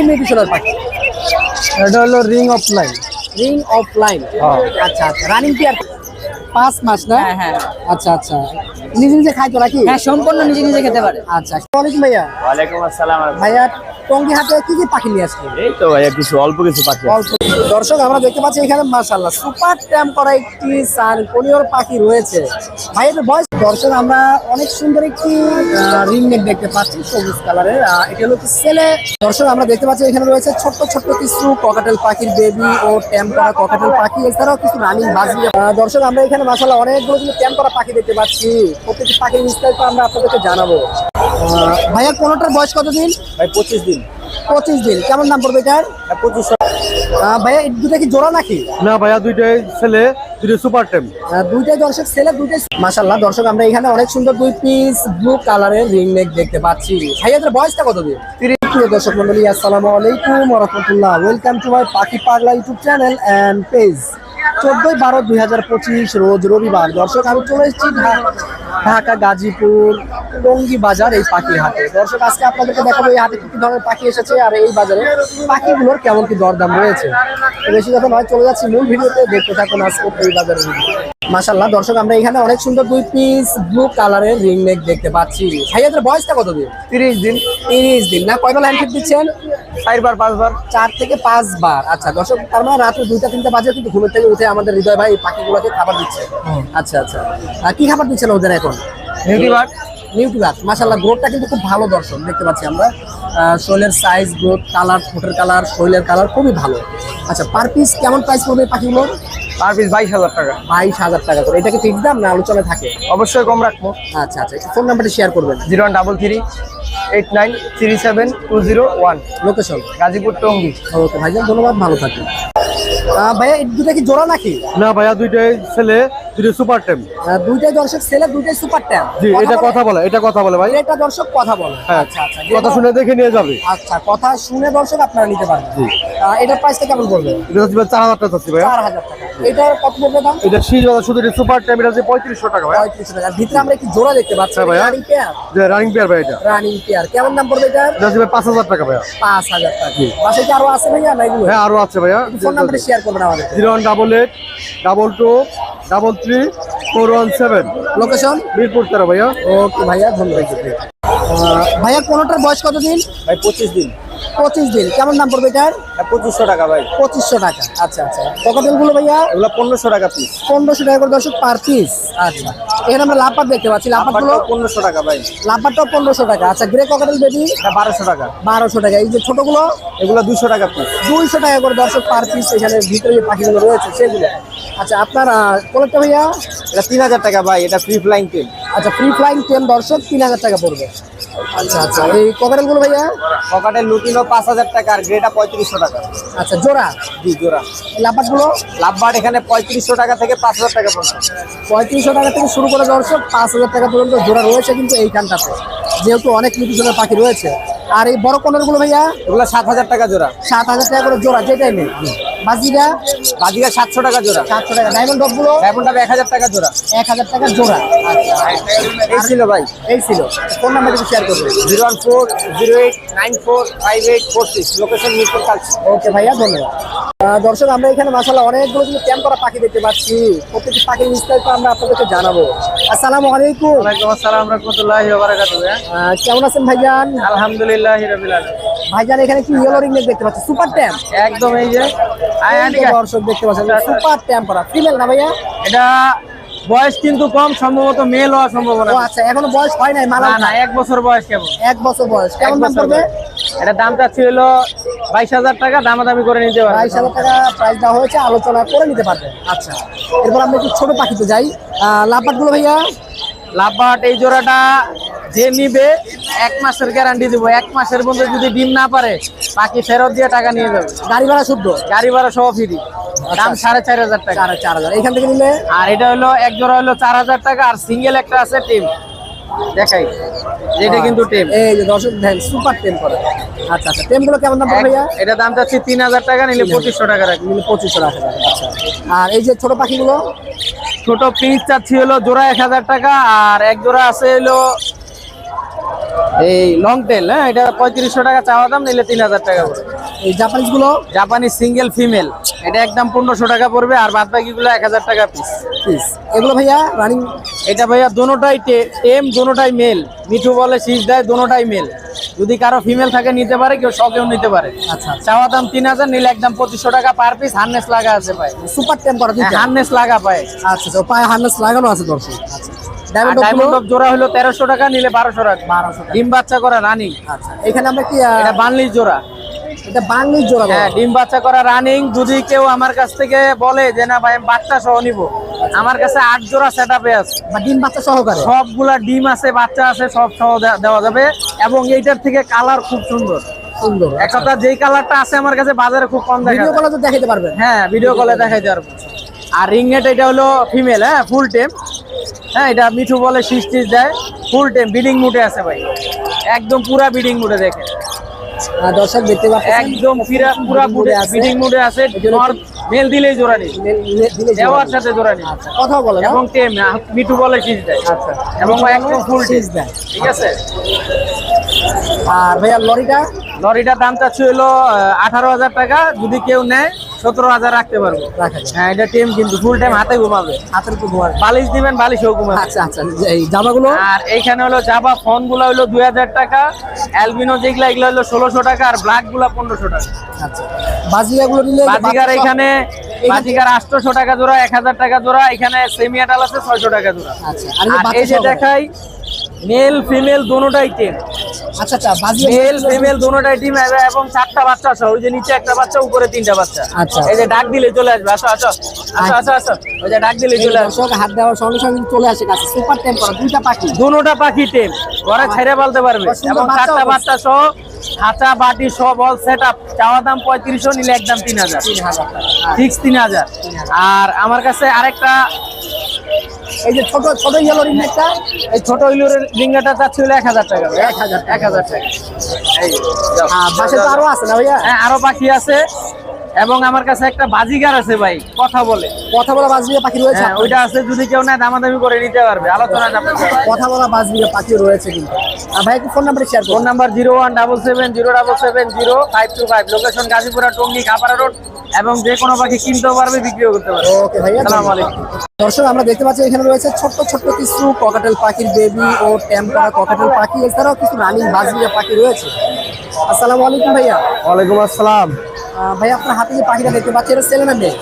কি মিউটেশনের পাখি এটা হলো ring of line ring of line আচ্ছা আচ্ছা। রানিং পেয়ার পাঁচ মাস না? হ্যাঁ হ্যাঁ। আচ্ছা আচ্ছা। নিজে নিজে খাইতো নাকি? হ্যাঁ সম্পূর্ণ নিজে নিজে খেতে পারে। আচ্ছা। ওয়ালাইকুম ভাইয়া। ওয়ালাইকুম আসসালাম ভাইয়া টঙ্গি হাতে কি কি পাখি নিয়ে আসছে এই তো ভাইয়া কিছু অল্প কিছু পাখি অল্প। দর্শক আমরা দেখতে পাচ্ছি এখানে মাশাআল্লাহ সুপার ট্যাম করা একটি সান কোনিয়র পাখি রয়েছে। ভাই এটা বয়স দর্শক, আমরা অনেক সুন্দর একটি রিং নেক দেখতে পাচ্ছি, সবুজ কালারের। এটা হলো ছেলে। দর্শক, আমরা দেখতে পাচ্ছি এখানে রয়েছে ছোট্ট ছোট্ট কিছু ককাটেল পাখির বেবি ও ট্যাম করা ককাটেল পাখি, এছাড়াও কিছু রানিং বাজি দর্শক, আমরা এখানে মাশাআল্লাহ অনেকগুলো কিন্তু ট্যাম করা পাখি দেখতে পাচ্ছি। প্রত্যেকটি পাখির বিস্তারিত আমরা আপনাদেরকে জানাব। ভাইয়া, কোনোটার বয়স কতদিন? ভাই, পঁচিশ দিন। পঁচিশ দিন। কেমন নাম পড়বে এটার? পঁচিশশো ভাইয়া দুইটা দুটা কি জোড়া নাকি? না ভাইয়া দুইটাই ছেলে দুটো সুপার টেম। দুইটাই দর্শক ছেলে দুইটাই মাশাল্লাহ দর্শক আমরা এখানে অনেক সুন্দর দুই পিস ব্লু কালারের রিং নেক দেখতে পাচ্ছি। ভাইয়াদের বয়সটা কত দিন? প্রিয় দর্শক মন্ডলী আসসালামু আলাইকুম রহমতুল্লাহ। ওয়েলকাম টু মাই পাখি পাগলা ইউটিউব চ্যানেল অ্যান্ড পেজ চোদ্দই বারো দুই হাজার পঁচিশ রোজ রবিবার। দর্শক আমি চলে এসেছি ঢাকা গাজীপুর টঙ্গী বাজার এই পাখির হাটে। দর্শক আজকে আপনাদেরকে দেখাবো এই হাটে কি ধরনের পাখি এসেছে আর এই বাজারে পাখিগুলোর কেমন কি দরদাম রয়েছে। বেশি কথা নয় চলে যাচ্ছি মূল ভিডিওতে। দেখতে থাকুন আজকে এই বাজারের ভিডিও। মাশাল্লাহ দর্শক আমরা এখানে অনেক সুন্দর দুই পিস ব্লু কালারের রিং নেক দেখতে পাচ্ছি। ভাইয়াদের বয়সটা কত দিন? তিরিশ দিন। তিরিশ দিন। না কয়বার হ্যান্ড ফিট দিচ্ছেন? চারবার পাঁচবার? চার থেকে পাঁচবার। আচ্ছা দর্শক তার মানে রাত্রে দুইটা তিনটা বাজে কিন্তু ঘুমের থেকে উঠে আমাদের হৃদয় ভাই পাখিগুলোকে খাবার দিচ্ছে। আচ্ছা আচ্ছা। আর কি খাবার দিচ্ছেন ওদের এখন? নিউটিবার নিউট্রিবাক মাসাল্লাহ গ্রোথটা কিন্তু খুব ভালো দর্শন দেখতে পাচ্ছি আমরা। শরীরের সাইজ গ্রোথ কালার ঠোঁটের কালার শরীরের কালার খুবই ভালো। আচ্ছা পার পিস কেমন প্রাইস পড়বে এই পাখিগুলোর? পার পিস বাইশ হাজার টাকা। বাইশ হাজার টাকা করে। এটা কি ফিক্স দাম না আলোচনা থাকে? অবশ্যই কম রাখব। আচ্ছা আচ্ছা ফোন নাম্বারটা শেয়ার করবেন। Zero one double three eight nine three seven two zero one. Location Gazipur Tongi. Okay ভাইজান ধন্যবাদ ভালো থাকবেন। ভাইয়া এই দুটা কি জোড়া নাকি? না ভাইয়া দুইটাই ছেলে দুইটাই সুপার টেম দুইটাই দর্শক ছেলে দুইটাই সুপার ট্যাম জি এটা কথা বলে এটা কথা বলে ভাই। এটা দর্শক কথা বলে। হ্যাঁ আচ্ছা আচ্ছা কথা শুনে দেখে নিয়ে যাবে। আচ্ছা কথা শুনে দর্শক আপনারা নিতে পারবেন। এটার প্রাইসটা কেমন পড়বে? এটা হচ্ছে চার হাজার টাকা চাচ্ছি ভাইয়া। চার হাজার টাকা। এটার কত পড়বে দাম? এটা শীত বাজার শুধু এটা সুপার টেম এটা হচ্ছে পঁয়ত্রিশশো টাকা ভাইয়া। পঁয়ত্রিশশো টাকা। ভিতরে আমরা একটি জোড়া দেখতে পাচ্ছি। ভাইয়া। রানিং পেয়ার যে রানিং পেয়ার ভাই এটা। রানিং পেয়ার কেমন দাম পড়বে এটার? এটা হচ্ছে ভাই পাঁচ হাজার টাকা ভাইয়া। পাঁচ হাজার টাকা। বাসায় কি আরও আছে ভাইয়া? না এগুলো? হ্যাঁ আরও আছে ভাইয়া। ফোন নাম্বারটা শেয়ার করবেন আমাদের। Zero one double eight double two double three four one seven. Location Mirpur তেরো ভাইয়া। ওকে ভাইয়া ধন্যবাদ। আহ, ভাইয়া কোনোটার বয়স কত দিন ভাই পঁচিশ দিন। পঁচিশ দিন। কেমন দাম পড়বে এটার? পঁচিশশো টাকা ভাই। পঁচিশশো টাকা। আচ্ছা আচ্ছা। ককাটেলগুলো ভাইয়া? এগুলো পনেরোশো টাকা পিস পনেরোশো টাকা করে দর্শক পার পিস আচ্ছা। এখানে আমরা লাপার দেখতে পাচ্ছি। লাপারগুলো পনেরোশো টাকা ভাই। লাপারটাও পনেরোশো টাকা। আচ্ছা গ্রে ককাটেল বেবি বারোশো টাকা। বারোশো টাকা। এই যে ছোটগুলো? এগুলো দুশো টাকা পিস দুইশো টাকা করে দর্শক পার পিস এখানে ভিতরে যে পাখিগুলো রয়েছে সেগুলো। আচ্ছা আপনার কোলেরটা ভাইয়া? এটা তিন হাজার টাকা ভাই। এটা ফ্রি ফ্লাইং টেন আচ্ছা ফ্রি ফ্লাইং টেন দর্শক তিন হাজার টাকা পড়বে। আচ্ছা আচ্ছা। এই ককাটেলগুলো ভাইয়া? ককাটেল লুটিনো পাঁচ হাজার টাকা আর গ্রেটা পঁয়ত্রিশশো টাকা। আচ্ছা জোড়া? জি জোড়া। লাভবাটগুলো লাভবাট এখানে পঁয়ত্রিশশো টাকা থেকে পাঁচ হাজার টাকা পর্যন্ত। পঁয়ত্রিশশো টাকা থেকে শুরু করে দর্শক পাঁচ হাজার টাকা পর্যন্ত জোড়া রয়েছে কিন্তু এইখানটাতে। যেহেতু অনেক নিউট্রিশনের পাখি রয়েছে আর এই বড় কলারগুলো ভাইয়া? এগুলো সাত হাজার টাকা জোড়া। সাত হাজার টাকা করে জোড়া যেটাই নেই। বাজিগা? বাজিকা সাতশো টাকা জোড়া। সাতশো টাকা। ডায়মন্ডগুলো? ডায়মন্ডটা এক হাজার টাকা জোড়া। এক হাজার টাকা জোড়া। এই ছিল ভাই। এই ছিল। ফোন নাম্বার একটু শেয়ার করবে zero one four zero eight nine four five eight four six. Location Mirpur Kalshi. Okay ভাইয়া ধন্যবাদ। দর্শক আমরা এখানে মাসাল্লাহ অনেকগুলো কিন্তু ক্যাম্প করা পাখি দেখতে পাচ্ছি। প্রত্যেকটি পাখির বিস্তারিত আমরা আপনাদেরকে জানাব। আসসালামু আলাইকুম। ওয়ালাইকুম আসসালাম রহমতুল্লাহি ওয়া বারাকাতুহু। কেমন আছেন ভাইজান? আলহামদুলিল্লাহ রাব্বিল আলামিন। ভাইজান এখানে কি ইয়েলো রিং দেখতে পাচ্ছি সুপার ট্যাম্প একদম এই যে। দর্শক দেখতে পাচ্ছেন সুপার ট্যাম্প করা। ফিমেল না ভাইয়া? এটা বয়স কিন্তু কম সম্ভবত মেল হওয়ার সম্ভাবনা ও আচ্ছা এখনও বয়স হয় নাই মালা না না এক বছর বয়স কেমন এক বছর বয়স। কেমন দাম পড়বে। এটা দামটা হলো বাইশ হাজার টাকা দামাদামি করে নিতে পারবে বাইশ হাজার টাকা প্রাইস দেওয়া হয়েছে আলোচনা করে নিতে পারবেন। আচ্ছা। এরপর আমরা একটু ছোট পাখিতে যাই। লাপাটগুলো ভাইয়া? লাভবাট এই জোড়াটা যে নিবে এক মাসের গ্যারান্টি দিব। এক মাসের মধ্যে যদি ডিম না পারে বাকি ফেরত দিয়ে টাকা নিয়ে যাবে। গাড়ি ভাড়া শুদ্ধ? গাড়ি ভাড়া সহ ফ্রি দাম সাড়ে চার হাজার টাকা। চার হাজার। এখান থেকে নিলে? আর এটা হলো এক জোড়া হলো চার হাজার টাকা আর সিঙ্গেল একটা আছে টিম। দেখাই। যেটা কিন্তু টিম। এই যে দর্শক দেন সুপার টেম করে। আচ্ছা আচ্ছা টেমগুলো কেমন দাম ভাইয়া? এটা দাম চাচ্ছি তিন হাজার টাকা নিলে পঁচিশশো টাকা রাখি নিলে পঁচিশশো টাকা আচ্ছা। আর এই যে ছোট পাখিগুলো? ছোট পিস চাচ্ছি হলো জোড়া এক হাজার টাকা আর এক জোড়া আছে হলো এই লং টেল হ্যাঁ? এটা পঁয়ত্রিশশো টাকা চাওয়া দাম নিলে তিন হাজার টাকা পড়বে এই জাপানিজগুলো? জাপানি সিঙ্গেল ফিমেল এটা একদম পনেরোশো টাকা পড়বে আর বাদ বাকিগুলো এক হাজার টাকা পিস পিস এগুলো ভাইয়া রানিং এটা ভাইয়া দোনোটাই টেম দোনোটাই মেল মিঠু বলে শীষ দেয় দোনোটাই মেল যদি কারও ফিমেল থাকে নিতে পারে কেউ শখেও নিতে পারে। আচ্ছা চাওয়া দাম তিন হাজার নিলে একদম পঁচিশশো টাকা পার পিস হার্নেস লাগা আছে ভাই। সুপার টেম করা হার্নেস লাগা পায়। আচ্ছা আচ্ছা পায়ে হার্নেস লাগানো আছে দর্শক আচ্ছা ডায়মন্ড অফ জোড়া হলো তেরোশো টাকা নিলে বারোশো টাকা। বারোশো ডিম বাচ্চা করা রানিং। আচ্ছা এখানে আমরা কি বানলির জোড়া। এটা বাংলিশ জোড়া হ্যাঁ ডিম বাচ্চা করা রানিং যদি কেউ আমার কাছ থেকে বলে যে না ভাই বাচ্চা সহ নিব। আমার কাছে আট জোড়া সেট আপে আছে। ডিম বাচ্চা সহকারে? সবগুলা ডিম আছে বাচ্চা আছে সব সহ দেওয়া যাবে। এবং এইটার থেকে কালার খুব সুন্দর। সুন্দর এক কথা যেই কালারটা আছে আমার কাছে বাজারে খুব কম দেখা ভিডিও কলে তো দেখাতে পারবেন। হ্যাঁ ভিডিও কলে দেখাই পারব আর রিংনেট এটা হলো ফিমেল হ্যাঁ ফুল টেম হ্যাঁ এটা মিঠু বলে শীষ টিস দেয়। ফুল টেম বিডিং মুডে আছে ভাই। একদম পুরা বিডিং মুডে দেখে দর্শক দেখতে পাচ্ছেন একদম পুরা পুরা মুডে বিডিং মুডে আছে মেল দিলেই জোড়া নেই। দেওয়ার সাথে জোড়া নেই। কথা বলে এবং টেম মিঠু বলে শীষ দেয়। আচ্ছা। এবং একদম ফুল শীষ দেয়। ঠিক আছে? আর ভাইয়া লরিটা? লরিটার দামটা ছিল আঠারো হাজার টাকা। যদি কেউ নেয় সতেরো হাজার রাখতে পারব। হ্যাঁ এটা টেম কিন্তু ফুল টাইম হাতে ঘুমাবে। হাতের উপর ঘুমার বালিশ দিবেন বালিশও ঘুমাবে। আচ্ছা আচ্ছা এই জামাগুলো? আর এইখানে হলো জাবা ফোনগুলো হলো দুই হাজার টাকা অ্যালবিনো যেগুলা এগুলো হলো ষোলোশো টাকা আর ব্ল্যাকগুলা পনেরোশো টাকা। আচ্ছা বাজিকাগুলো নিলে বাজিকার এখানে বাজিকার আটশোশো টাকা জোড়া এক হাজার টাকা জোড়া এখানে সেমি আছে ছয়শো টাকা জোড়া। আচ্ছা আর এই যে। দেখাই মেল ফিমেল দোনোটাই টেম। আচ্ছা আচ্ছা বাজিকা মেল ফিমেল দোনোটাই টিম এবং চারটা বাচ্চা আছে। ওই যে নিচে একটা বাচ্চা উপরে তিনটা বাচ্চা। আচ্ছা। এই যে ডাক দিলে চলে আসবে। আসো আসো। আসো আসো আসো। ওই যে ডাক দিলে চলে আসবে। হাত দেওয়ার সঙ্গে সঙ্গে চলে আসে কাছে। সুপার টেম দুইটা পাখি। দুটোটা পাখি টেম ঘরে ছেড়ে বলতে পারবে। এবং চারটা বাচ্চা সহ খাঁচা বাটি সব অল সেট আপ চাওয়া দাম পঁয়ত্রিশশো নিলে একদম তিন হাজার। ফিক্স তিন হাজার। আর আমার কাছে আরেকটা এই যে ছোট ছোট ইয়েলো রিংনেটটা এই ছোট ইয়েলো রিঙ্গাটা চাচ্ছি হলো এক হাজার টাকা এক হাজার এক হাজার টাকা। এই। আর পাশে তো আরও আছে না ভাইয়া? হ্যাঁ আরও পাখি আছে। এবং আমার কাছে একটা বাজিগার আছে ভাই কথা বলে। কথা বলা বাজবিয়া পাখি রয়েছে হ্যাঁ ওইটা আছে যদি কেউ না দামাদামি করে নিতে পারবে। আলোচনা কথা বলা বাজবিয়া পাখি রয়েছে কিন্তু। আর ভাই একটু phone number share phone number zero one double seven zero double seven zero five two five. Location Gazipura Tongi Kapara road এবং যে কোনো পাখি কিনতেও পারবে বিক্রিও করতে পারবে। ওকে ভাইয়া সালাম আলাইকুম। দর্শক আমরা দেখতে পাচ্ছি এখানে রয়েছে ছোট্ট ছোট্ট কিছু ককাটেল পাখির বেবি ও করা ককাটেল পাখি। এছাড়াও কিছু রানিং বাজবিয়া পাখি রয়েছে। আসসালামু আলাইকুম ভাইয়া। ওয়ালাইকুম আসসালাম। ভাইয়া আপনার হাতে যে পাখিটা দেখতে পাচ্ছি এটা ছেলে না মেয়ে?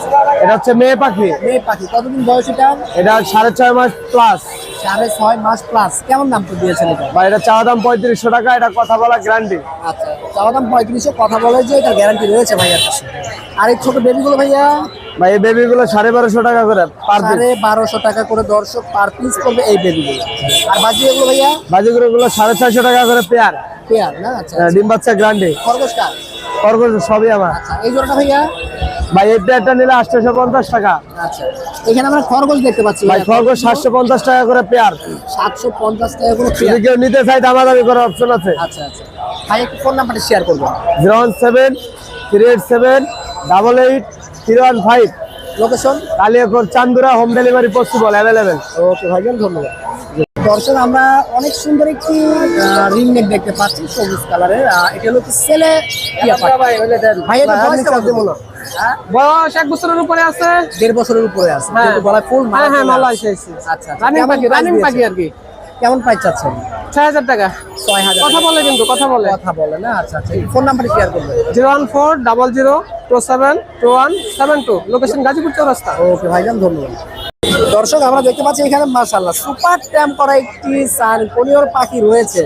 এটা হচ্ছে মেয়ে পাখি। মেয়ে পাখি। কতদিন বয়স এটা? এটা সাড়ে ছয় মাস প্লাস সাড়ে ছয় মাস প্লাস কেমন দাম তো দিয়েছেন এটা? বা এটা চাওয়া দাম পঁয়ত্রিশশো টাকা এটা কথা বলা গ্যারান্টি আচ্ছা চাওয়া দাম পঁয়ত্রিশশো কথা বলে যে এটা গ্যারান্টি রয়েছে ভাইয়ার কাছে। আর এই ছোট বেবিগুলো ভাইয়া? বা এই বেবিগুলো সাড়ে বারোশো টাকা করে পার সাড়ে বারোশো টাকা করে দর্শক পার পিস করবে এই বেবিগুলো আর বাকি এগুলো ভাইয়া? বাজিগুলো সাড়ে ছয়শো টাকা করে পেয়ার পেয়ার না? আচ্ছা ডিম বাচ্চা গ্যারান্টি খরগোশটা খরগোশ সবই আমার। আচ্ছা এই জোড়াটা ভাইয়া? ভাই এই পেয়ারটা নিলে আটশোশো পঞ্চাশ টাকা। আচ্ছা এখানে আমরা খরগোশ দেখতে পাচ্ছি ভাই খরগোশ সাতশো পঞ্চাশ টাকা করে পেয়ার সাতশো পঞ্চাশ টাকা করে যদি কেউ নিতে চাই দামাদামি করার অপশন আছে। আচ্ছা আচ্ছা। ভাই একটু ফোন নাম্বারটা শেয়ার করবেন। Zero one seven three eight seven double eight three one five. Location Kaliakair Chandura home delivery possible available okay ভাইজান ধন্যবাদ। দর্শক আমরা অনেক সুন্দর একটি রিং নেক দেখতে পাচ্ছি সবুজ কালারের। এটা হলো কি ছেলে। ভাই এটা বয়স কেমন? হ্যাঁ? বয়স এক বছরের উপরে আছে। দেড় বছরের উপরে আছে। হ্যাঁ। কিন্তু গলায় ফুল মালা হ্যাঁ হ্যাঁ মালা। আচ্ছা আচ্ছা। রানিং পাখি রানিং পাখি আর কি। কেমন প্রাইস চাচ্ছেন? ছয় হাজার টাকা। ছয় হাজার কথা বলে কিন্তু কথা বলে। কথা বলে না? আচ্ছা আচ্ছা। ফোন নাম্বার শেয়ার করবেন। Zero one four double zero two seven two one seven two. Location Gazipur Chowrasta. Okay ভাইজান ধন্যবাদ। দর্শক আমরা দেখতে পাচ্ছি এখানে মাশাআল্লাহ সুপার ট্যাম করা একটি সান কোনিয়র পাখি রয়েছে।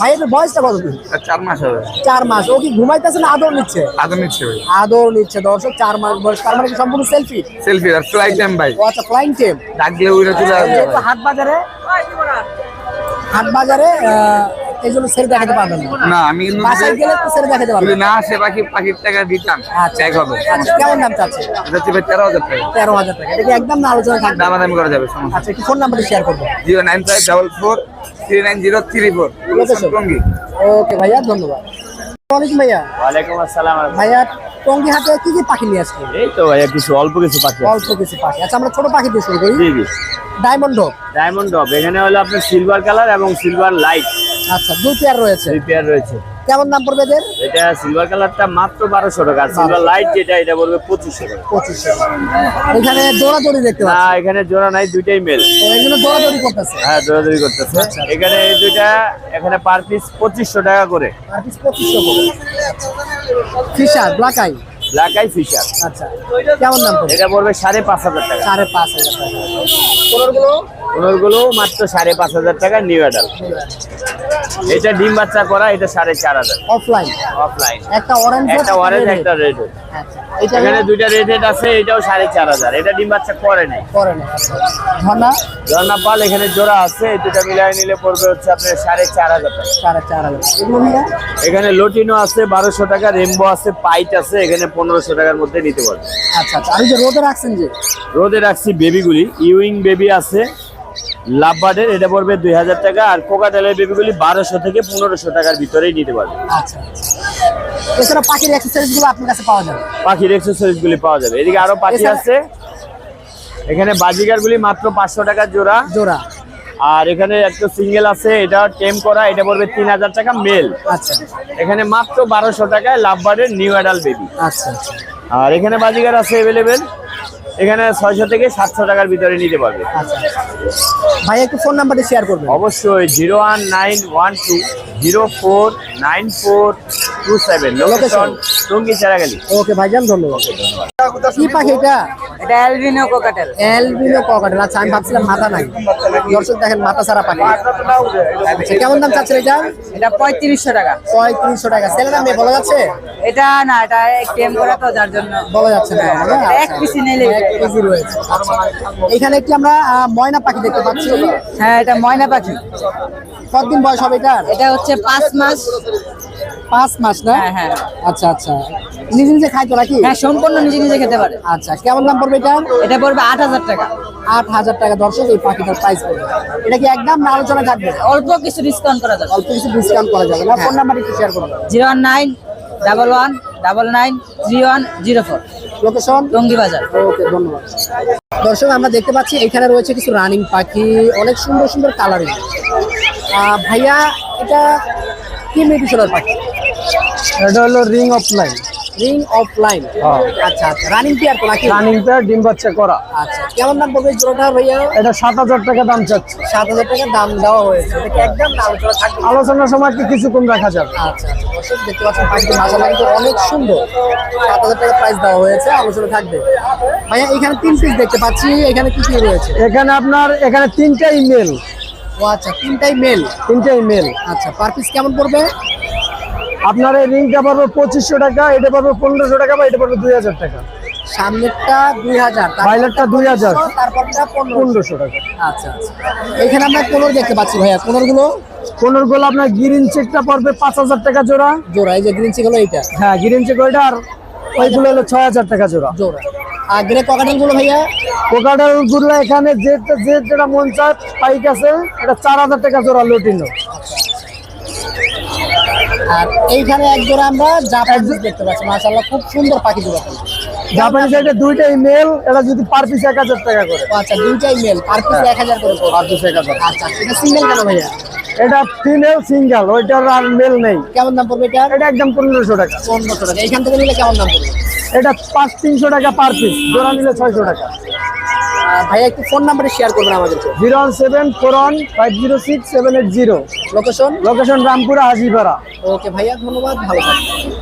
ভাই এর বয়সটা কত দিন চার মাস হবে। চার মাস। ও কি ঘুমাইতেছে না আদর নিচ্ছে? আদর নিচ্ছে ভাই। আদর নিচ্ছে। দর্শক চার মাস বয়স। তার মানে কি সম্পূর্ণ সেলফি সেলফি আর ফ্লাইট টাইম ভাই। ও আচ্ছা ফ্লাইং টেম ডাক দিলে উড়ে চলে আসবে হাট বাজারে হাট বাজারে আহ, এই জন্য ছেড়ে দেখাতে পারবেন না। না আমি বাসায় গেলে তো ছেড়ে দেখাতে পারবেন না। আসে পাখি পাখির টাকা দিতাম আচ্ছা হবে। আচ্ছা কেমন দাম চাচ্ছে এটা হচ্ছে তেরো হাজার টাকা। তেরো হাজার টাকা। এটা কি একদম না আলোচনা থাকবে? দামাদামি করা যাবে সমস্যা আচ্ছা একটু ফোন নাম্বারটা শেয়ার করব। Zero nine five double four three nine zero three four. Okay ভাইয়া ধন্যবাদ। ওয়ালাইকুম ভাইয়া। ওয়ালাইকুম আসসালাম। ভাইয়া টঙ্গি হাটে কি কি পাখি নিয়ে এই তো ভাইয়া কিছু অল্প কিছু পাখি অল্প কিছু পাখি। আচ্ছা আমরা ছোট পাখি দিয়ে শুরু করি। জি জি। ডায়মন্ড ডায়মন্ড ডব এখানে হলো আপনার সিলভার কালার এবং সিলভার লাইট আচ্ছা দুই পেয়ার রয়েছে। দুই পেয়ার রয়েছে। কেমন দাম পড়বে এদের? এটা সিলভার কালারটা মাত্র বারোশো টাকা সিলভার লাইট যেটা এটা পড়বে পঁচিশশো টাকা। পঁচিশশো এখানে দৌড়াদৌড়ি দেখতে না এখানে জোড়া নাই দুইটাই মেল এগুলো দৌড়াদৌড়ি করতেছে। হ্যাঁ দৌড়াদৌড়ি করতেছে। এখানে এই দুইটা এখানে পার পিস পঁচিশশো টাকা করে। পার পিস পঁচিশশো করে। Fisher black eye black eye fisher. আচ্ছা কেমন দাম এটা পড়বে সাড়ে পাঁচ হাজার টাকা। সাড়ে পাঁচ হাজার টাকা। ওনারগুলো মাত্র সাড়ে পাঁচ হাজার টাকা নিউ অ্যাডাল এটা ডিম বাচ্চা করা এটা সাড়ে চার হাজার। অফলাইন অফলাইন একটা অরেঞ্জ একটা অরেঞ্জ একটা রেড আচ্ছা এখানে দুইটা রেড হেড আছে এটাও সাড়ে চার হাজার। এটা ডিম বাচ্চা করে নাই। করে না আচ্ছা। ঝর্ণা ঝর্ণা পাল এখানে জোড়া আছে এই দুটা মিলাই নিলে পড়বে হচ্ছে আপনার সাড়ে চার হাজার টাকা। সাড়ে চার হাজার। এখানে লোটিনো আছে বারোশো টাকা রেমবো আছে পাইট আছে এখানে পনেরোশো টাকার মধ্যে নিতে পারবে। আচ্ছা আচ্ছা। আমি যে রোদে রাখছেন যে? রোদে রাখছি বেবিগুলি ইউইং বেবি আছে লাভবার্ডের এটা পড়বে দুই হাজার টাকা আর কোকাটেলের বেবিগুলি বারোশো থেকে পনেরোশো টাকার ভিতরেই নিতে পারবে। আচ্ছা আচ্ছা। এছাড়া পাখির অ্যাক্সেসরিজগুলো আপনার কাছে পাওয়া যাবে? পাখির এক্সারসাইজ পাওয়া যাবে। এদিকে আরও পাখি আছে। এখানে বাজিগার গুলি মাত্র পাঁচশো টাকা জোড়া। জোড়া। আর এখানে একটা সিঙ্গেল আছে এটা টেম করা এটা পড়বে তিন হাজার টাকা মেল আচ্ছা। এখানে মাত্র বারোশো টাকায় লাভবার্ডের নিউ অ্যাডাল বেবি আচ্ছা আচ্ছা। আর এখানে বাজিগার আছে অ্যাভেলেবেল এখানে ছয়শো থেকে সাতশো টাকার ভিতরে নিতে পারবে। আচ্ছা। ভাই একটু ফোন নাম্বারটা শেয়ার করবেন। অবশ্যই zero one nine one two zero four nine four two seven. Location Tongi Charagali okay ভাইজান ধন্যবাদ। কি পাখি এটা? এটা অ্যালবিনো কোকাটেল অ্যালবিনো ককাটেল আচ্ছা আমি ভাবছিলাম মাথা নাই। দর্শক দেখেন মাথা পাখি। আচ্ছা কেমন দাম চাচ্ছেন এটা? এটা পঁয়ত্রিশশো টাকা। পঁয়ত্রিশশো টাকা। ছেলে নাম বলা যাচ্ছে? এটা না এটা টেম করা তো যার জন্য। বলা যাচ্ছে না। এক পিস নিলে এক কেজি রয়েছে। আচ্ছা। এখানে একটি আমরা ময়না পাখি দেখতে পাচ্ছি। হ্যাঁ এটা ময়না পাখি। কতদিন বয়স হবে এটা এটা হচ্ছে পাঁচ মাস। পাঁচ মাস না? হ্যাঁ হ্যাঁ। আচ্ছা আচ্ছা। নিজে নিজে খাইতো নাকি? হ্যাঁ সম্পূর্ণ নিজে নিজে খেতে পারে। আচ্ছা কেমন দাম পড়বে এটা এটা পড়বে আট হাজার টাকা। আট হাজার টাকা দর্শক এই পাখিটার প্রাইস পড়বে। এটা কি একদম না আলোচনা থাকবে? অল্প কিছু ডিসকাউন্ট করা যাবে। অল্প কিছু ডিসকাউন্ট করা যাবে না? ফোন নাম্বার একটু শেয়ার করবেন zero one nine double one double nine three one zero four. Location Tongi Bazar okay ধন্যবাদ। দর্শক আমরা দেখতে পাচ্ছি এখানে রয়েছে কিছু রানিং পাখি অনেক সুন্দর সুন্দর কালারিং ভাইয়া এটা কি মিউটিশনের পাখি? এটা হলো ring of line ring of line আচ্ছা আচ্ছা রানিং পেয়ার তো নাকি? রানিংটা ডিম বাচ্চা করা। আচ্ছা কেমন দাম পড়বে জোড়াটা ভাইয়া? এটা সাত হাজার টাকা দাম চাচ্ছে। সাত হাজার টাকা দাম দেওয়া হয়েছে। একদম আলোচনা থাকবে? আলোচনার সময় কি কিছু কম রাখা যাবে। আচ্ছা আচ্ছা দেখতে পাচ্ছেন পাখিটি মাসাল্লাহ কিন্তু অনেক সুন্দর। সাত হাজার টাকা প্রাইস দেওয়া হয়েছে আলোচনা থাকবে। ভাইয়া এখানে তিন পিস দেখতে পাচ্ছি। এখানে কি কি রয়েছে? এখানে আপনার এখানে তিনটাই মেল ও আচ্ছা তিনটাই মেল তিনটাই মেল আচ্ছা পার পিস কেমন পড়বে? আপনার এই রিংটা পারবে পঁচিশশো টাকা এটা পারবে পনেরোশো টাকা বা এটা পারবে দুই হাজার টাকা। সামনেরটা দুই হাজার দুই হাজার তারপরটা পনেরোশো। টাকা। আচ্ছা আচ্ছা। এখানে আমরা কোনোর দেখতে পাচ্ছি ভাইয়া কোনোরগুলো পনেরো গুলো আপনার গ্রিন চেকটা পড়বে পাঁচ হাজার টাকা জোড়া। জোড়া এই যে গ্রিন চিক হলো এইটা। হ্যাঁ গ্রিন চেক ওইটা আর ওইগুলো হলো ছয় হাজার টাকা জোড়া। জোড়া। আর গ্রে ভাইয়া? এখানে যে যে যেটা মন চায় পাইক আছে এটা চার হাজার টাকা জোড়া লটিনো। আর এইখানে এক জোড়া আমরা জাপানিজ দেখতে পাচ্ছি মাশাআল্লাহ খুব সুন্দর পাখি জোড়া জাপানি সাইডে দুইটাই মেল এটা যদি পার পিস এক হাজার টাকা করে। আচ্ছা দুইটাই মেল পার পিস এক হাজার করে পার পিস এক হাজার। আচ্ছা এটা সিঙ্গেল কেন ভাইয়া? এটা ফিমেল সিঙ্গেল ওইটার আর মেল নেই। কেমন দাম পড়বে এটা এটা একদম পনেরোশো টাকা। পনেরোশো টাকা এইখান থেকে নিলে কেমন দাম পড়বে? এটা পাঁচ তিনশো টাকা পার পিস জোড়া নিলে ছয়শো টাকা। ভাইয়া একটু ফোন নাম্বারে শেয়ার করবেন আমাদেরকে। Zero one seven four one five zero six seven eight zero. Location location Rampura Hajipara. Okay ভাইয়া ধন্যবাদ ভালো থাকবেন।